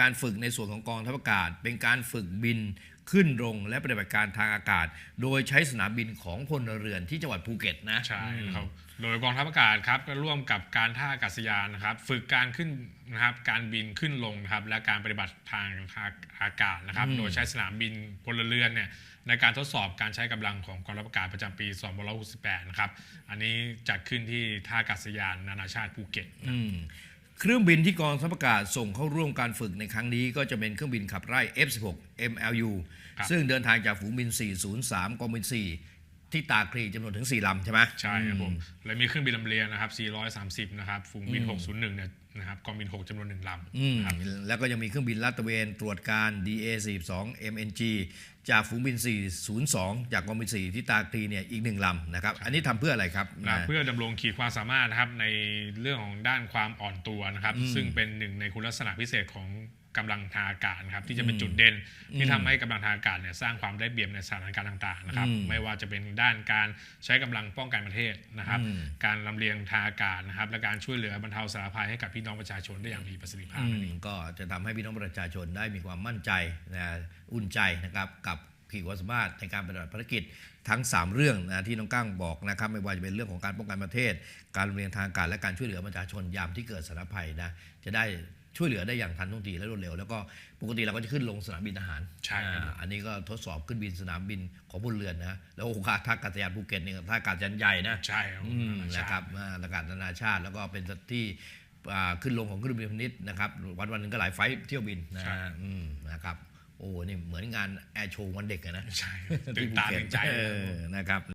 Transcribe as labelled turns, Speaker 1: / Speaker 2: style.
Speaker 1: การฝึกในส่วนของกองทัพอากาศ เป็นการฝึกบินขึ้นลงและปฏิบัติการทางอากาศ โดยใช้สนามบินของพลเรือนที่จังหวัดภูเก็ตนะ
Speaker 2: ใช่ครับโดยกองทัพอากาศครับก็ร่วมกับการท่าอากาศยานนะครับ ฝึกการขึ้นนะครับการบินขึ้นลงนะครับและการปฏิบัติทางอากาศนะครับ
Speaker 1: อืม
Speaker 2: โดยใช้สนามบินพลเรือนเนี่ยในการทดสอบการใช้กำลังของกองทัพอากาศประจำปี 2568 นะครับ อันนี้จัดขึ้นที่ท่าอากาศยานนานาชาติภูเก็ต
Speaker 1: อืม เครื่องบินที่กองทัพอากาศส่งเข้าร่วมการฝึกในครั้งนี้ก็จะเป็นเครื่องบินขับไล่ F16 MLU
Speaker 2: ครับ
Speaker 1: ซึ่งเดินทางจากฝูงบิน 403 กองบิน 4 ที่ตาคลีจำนวนถึง 4ลำใช่ไหม
Speaker 2: ใช่ครับผมและมีเครื่องบินลำเลียงนะครับ 430 นะครับฝูงบิน 601 เนี่ยนะครับกองบิน 6จำนวนหนึ่งล
Speaker 1: อืมำ
Speaker 2: ครับ
Speaker 1: แล้วก็ยังมีเครื่องบินลาดตระเวนตรวจการ DA42 MNG จากฝูงบิน 402 จากกองบิน 4 ที่ตาคลีเนี่ยอีกหนึ่งลำนะครับ อันนี้ทำเพื่ออะไรครับ
Speaker 2: นะเพื่อดำรงขีดความสามารถนะครับในเรื่องของด้านความอ่อนตัวนะครับ ซึ่งเป็นหนึ่งในคุณลักษณะพิเศษของ กำลังทางอากาศนะครับที่จะเป็นจุดเด่นที่ทำให้กำลังทางอากาศเนี่ยสร้างความได้เปรียบในสถานการณ์ต่างๆนะครับ
Speaker 1: อืม
Speaker 2: ไม่ว่าจะเป็นด้านการใช้กำลังป้องกันประเทศนะครับ
Speaker 1: อืม
Speaker 2: การลำเลียงทางอากาศนะครับและการช่วยเหลือบรรเทาสาธารณภัยให้กับพี่น้องประชาชนได้อย่างมีประสิทธิภาพ
Speaker 1: อืมก็จะทำให้พี่น้องประชาชนได้มีความมั่นใจนะอุ่นใจนะครับกับขีดความสามารถในการปฏิบัติภารกิจทั้ง 3 เรื่องนะที่น้องก้างบอกนะครับไม่ว่าจะเป็นเรื่องของการป้องกันประเทศ การลำเลียงทางอากาศและการช่วยเหลือประชาชนยามที่เกิดสาธารณภัยนะจะได้ ช่วยเหลือได้อย่างทันท่วงทีและรวดเร็ว แล้วก็ปกติเราก็จะขึ้นลงสนามบินทหาร
Speaker 2: ใช่ครับ
Speaker 1: อ่าอันนี้ก็ทดสอบขึ้นบินสนามบินของพลเรือนนะแล้วโอกาสท่าอากาศยานภูเก็ตนี่ก็ท่าอากาศยานใหญ่นะ
Speaker 2: ใช่ครับ
Speaker 1: อืม
Speaker 2: นานาชาติ
Speaker 1: นะครับอ่าอากาศนานาชาติแล้วก็เป็นที่อ่าขึ้นลงของเครื่องบินพาณิชย์นะครับวันวันหนึ่งก็หลายไฟล์เที่ยวบินนะ
Speaker 2: ใช่
Speaker 1: ฮะอืมนะครับโอ้นี่เหมือนงานแอร์โชว์วันเด็กอะนะ
Speaker 2: ใช่ตื่นตาตื่นใจ
Speaker 1: เออนะครับ